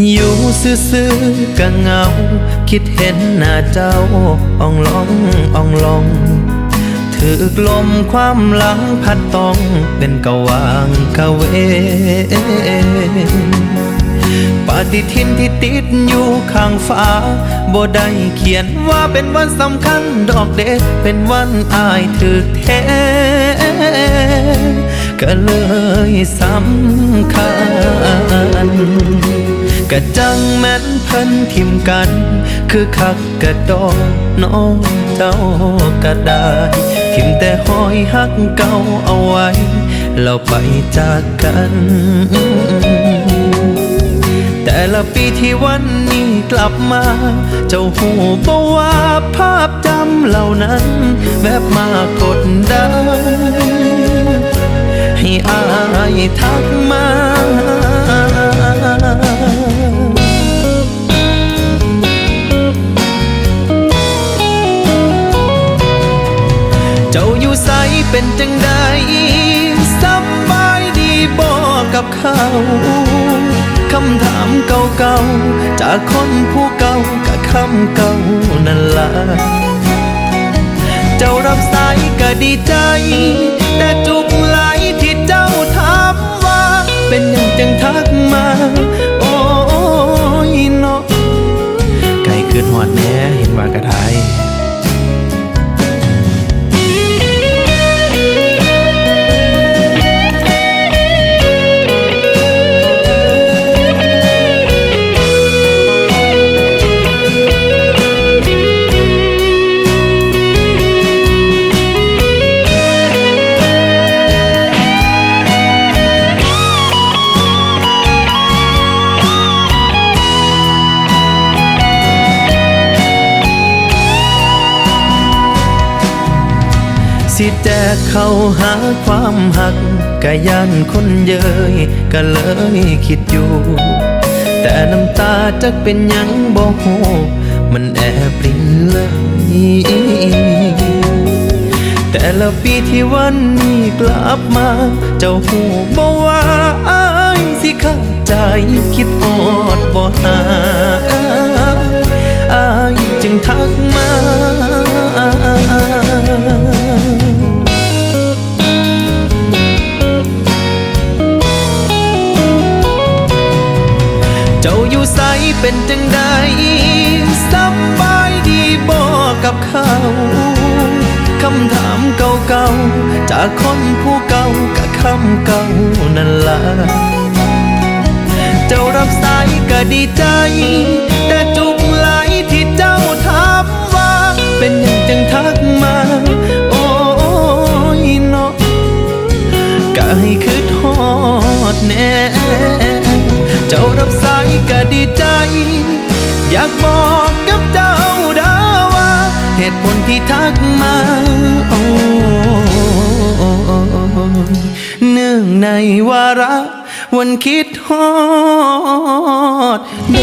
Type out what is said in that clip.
อยู่ซื่อๆก็เหงา คิดเห็นหน้าเจ้าอ่องลองอ่องลองถือกลมความหลังพัดต้องเป็นกะวางกะเวปฏิทินที่ติดอยู่ข้างฟ้าบ่ได้เขียนว่าเป็นวันสำคัญดอกเด็ดเป็นวันอายถึกแท้ก็เลยสำคัญ กะจังแม่นเพิ่นทิมกัน คือคักกะดอกน้องเจ้าก็ได้ทิมแต่หอยหักเก่าเอาไว้แล้วไปจากกัน แต่ละปีที่วันนี้กลับมา เจ้าหูบอกว่าภาพจำเหล่านั้นแวบมากดดันให้อายทัก เป็นจังใดสบายดีบอกกับเขาคำถามเก่าๆ จากคนผู้เก่ากับคำเก่านั่นล่ะเจ้ารับสายก็ดีใจ แต่จุกไหลที่เจ้าถามว่า เป็นยังจังทักมา โอ้ยเนาะไก่เกิดหอดแน่เห็นว่ากระไทย สิแจกเข้าหาความหักกะยันคนเยยก็เลยคิดอยู่ แต่น้ำตาจะเป็นยังบ่โหมันแอบรินเลยแต่ละปีที่วันนี้กลับมา เจ้าหูบอกว่าอายสิเข้าใจคิดอดบ่หาอายจึงทักมา อยู่ใสเป็นจังใดสบายดีบอกกับเขาคำถามเก่าๆ จากคนผู้เก่ากับคำเก่านั่นล่ะเจ้ารับสายก็ดีใจ แต่จุกไหลที่เจ้าถามว่า เป็นหยังจังทักมา โอ้ยเนาะก็ให้คืดฮอดแน่เจ้ารับส ก็ดีใจ อยากบอกกับเจ้าดาว่า เหตุผลที่ทักมาโอ้เนื่องในวาระ วันคิดฮอดเด